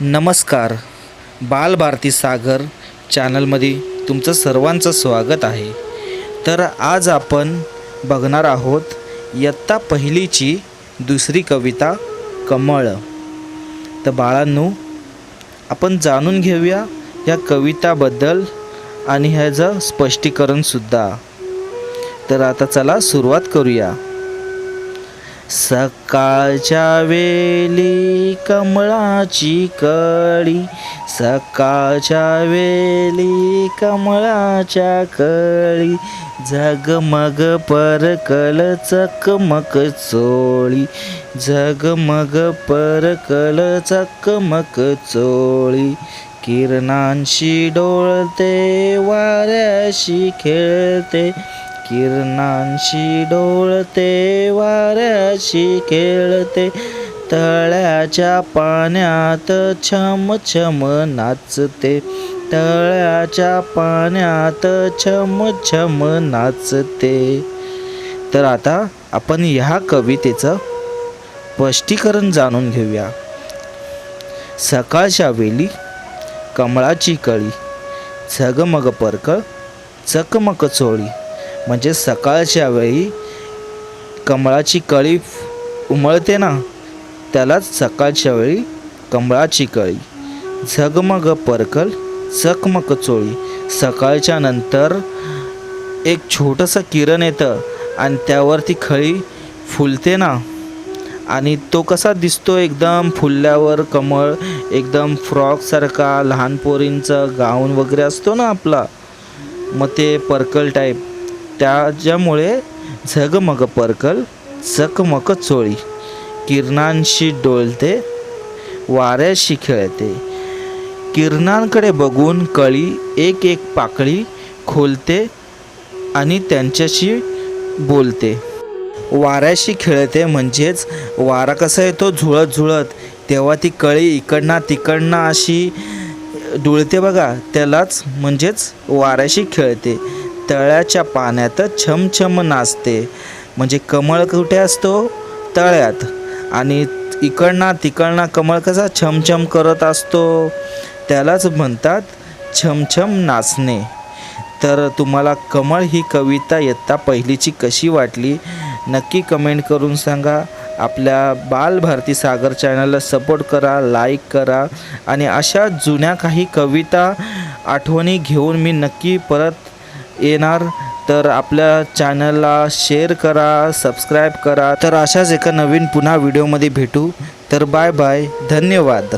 नमस्कार. बालभारती सागर चॅनलमध्ये तुमचं सर्वांचं स्वागत आहे. तर आज आपण बघणार आहोत इयत्ता पहिलीची दुसरी कविता कमळ. तर बाळांनो आपण जाणून घेऊया या कविताबद्दल आणि ह्याचं स्पष्टीकरणसुद्धा. तर आता चला सुरुवात करूया. सकाळच्या वेली कमळाची कळी सकाळच्या वेली कमळाच्या कळी झगमग परकल चकमक चोळी झगमग परकल चकमक चोळी किरणांशी डोळते वाऱ्याशी खेळते किरणांशी डोळते वाऱ्याशी खेळते. तळ्याच्या पाण्यात छम छम नाचते. तळ्याच्या पाण्यात छम छम नाचते. तर आता आपण ह्या कवितेचं स्पष्टीकरण जाणून घेऊया. सकाळच्या वेली कमळाची कळी झगमग परकळ चकमक चोळी. म्हणजे सकाळच्या वेळी कमळाची कळी उमळते ना त्यालाच सकाळच्या वेळी कमळाची कळी. झगमग परकल चकमक चोळी. सकाळच्या नंतर एक छोटंसं किरण येतं आणि त्यावरती खळी फुलते ना. आणि तो कसा दिसतो एकदम फुलल्यावर कमळ एकदम फ्रॉकसारखा लहान पोरींचं गाऊन वगैरे असतो ना आपला. मग ते पर्कल टाईप त्याच्यामुळे झगमग पर्कल चकमक चोळी. किरणांशी डोलते वाऱ्याशी खेळते. किरणांकडे बघून कळी एक एक पाकळी खोलते आणि त्यांच्याशी बोलते. वाऱ्याशी खेळते म्हणजेच वारा कसा येतो? झुळत झुळत. तेव्हा ती कळी इकडनं तिकडनं अशी डुळते बघा. त्यालाच म्हणजेच वाऱ्याशी खेळते. तळ्याच्या पाण्यात छमछम नाचते. म्हणजे कमळ कुठे असतो? तळ्यात. आणि इकडना तिकडना कमळ कसा छमछम करत असतो? त्यालाच म्हणतात छमछम नाचणे. तर तुम्हाला कमळ ही कविता इयत्ता पहिलीची कशी वाटली? नक्की कमेंट करून सांगा. आपल्या बालभारती सागर चॅनलला सपोर्ट करा लाईक करा. आणि अशा जुन्या काही कविता आठवणी घेऊन मी नक्की परत येणार तर आपल्या चॅनलला शेअर करा सबस्क्राईब करा. तर अशाच एका नवीन पुन्हा व्हिडिओमध्ये भेटू. तर बाय बाय. धन्यवाद.